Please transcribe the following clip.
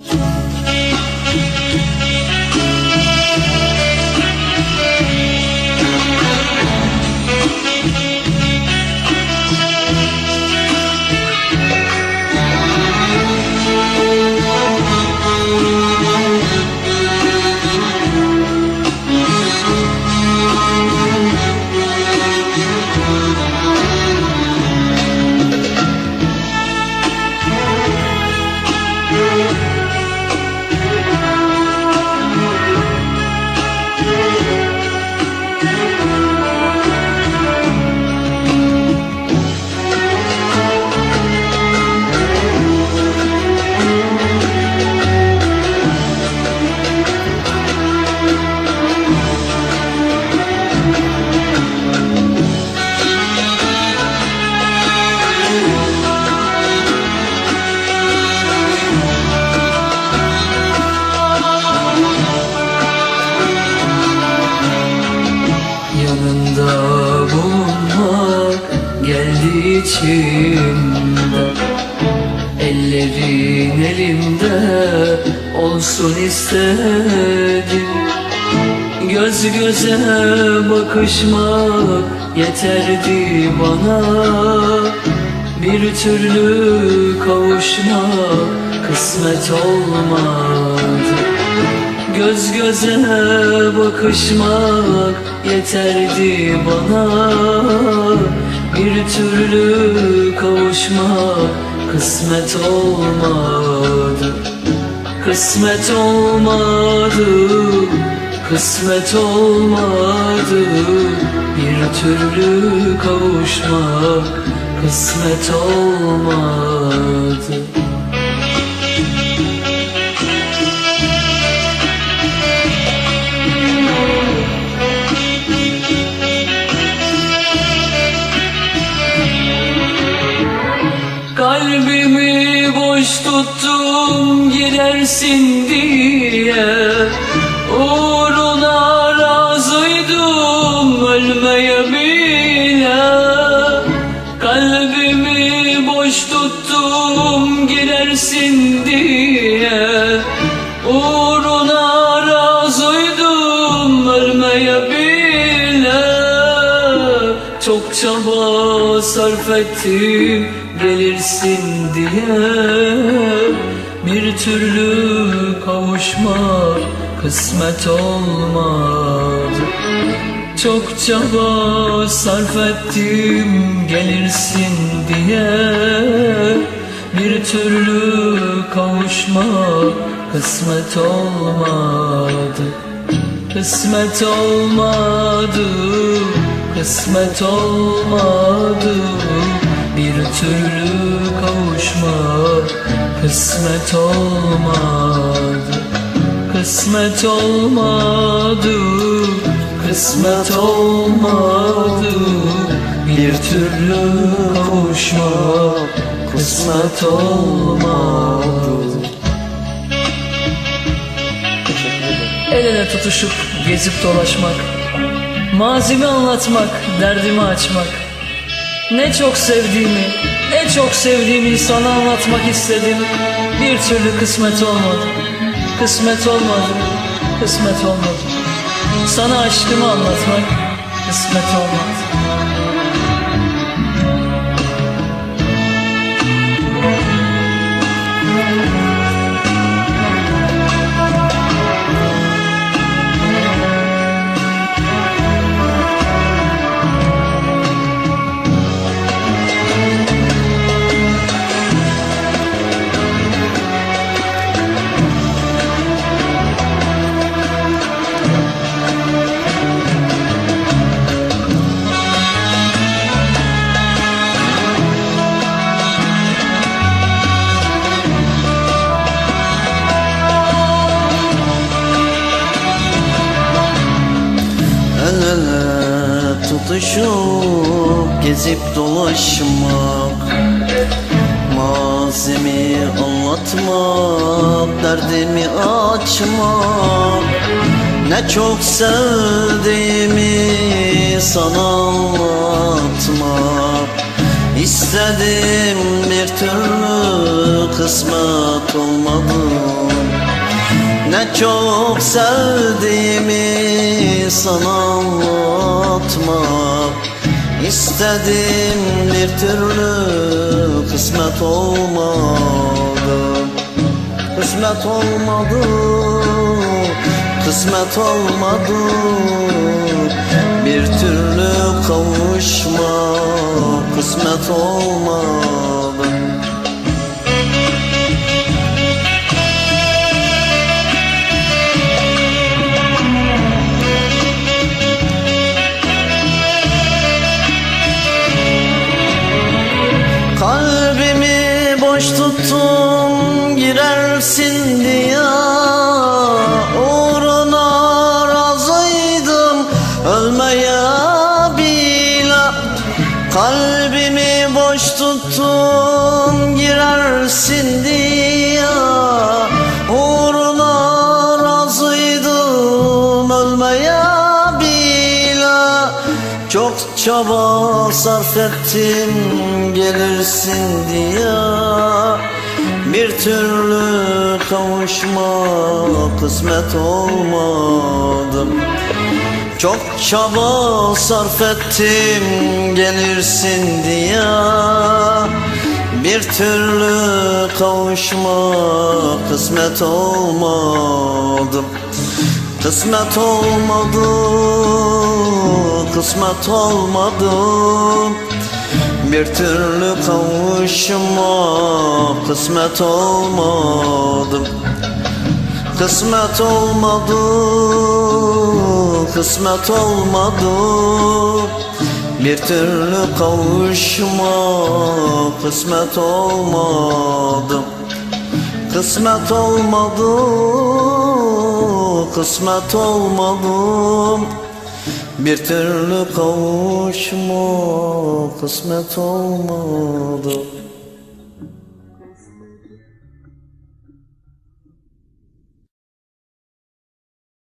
you içimde. Ellerin elimde olsun istedim. Göz göze bakışmak yeterdi bana. Bir türlü kavuşmak kısmet olmadı. Göz göze bakışmak yeterdi bana Bir türlü kavuşmak kısmet olmadı. Kısmet olmadı, kısmet olmadı. Bir türlü kavuşmak kısmet olmadı sarf ettim gelirsin diye Bir türlü kavuşmak kısmet olmadı Çok çaba sarf ettim gelirsin diye Bir türlü kavuşmak kısmet olmadı Kısmet olmadı, kısmet olmadı. Bir türlü kavuşmak kısmet olmadı. Kısmet olmadı, kısmet olmadı. Bir türlü kavuşmak kısmet olmadı. El ele tutuşup gezip dolaşmak Mazimi anlatmak, derdimi açmak. Ne çok sevdiğimi, ne çok sevdiğimi sana anlatmak istedim. Bir türlü kısmet olmadı. Kısmet olmadı, kısmet olmadı. Sana aşkımı anlatmak kısmet olmadı tutuşup gezip dolaşmak Mazimi anlatmak, derdimi açmak. Ne çok sevdiğimi sana anlatmak. İstedim bir türlü kısmet olmadı çok sevdiğimi sana anlatmak İstedim bir türlü kısmet olmadı. Kısmet olmadı Kısmet olmadı. Bir türlü kavuşma Kısmet olmadı Boş tuttum girersin diye. Uğruna razıydım ölmeye bile Kalbimi boş tuttum girersin diye çaba sarf ettim gelirsin diye. Bir türlü kavuşma kısmet olmadı Çok çaba sarf ettim gelirsin diye. Bir türlü kavuşma kısmet olmadı Kısmet olmadı, kısmet olmadı. Bir türlü kavuşma kısmet olmadı. Kısmet olmadı, kısmet olmadı. Bir türlü kavuşma kısmet olmadı Kısmet olmadı, kısmet olmadı. Bir türlü kavuşma kısmet olmadı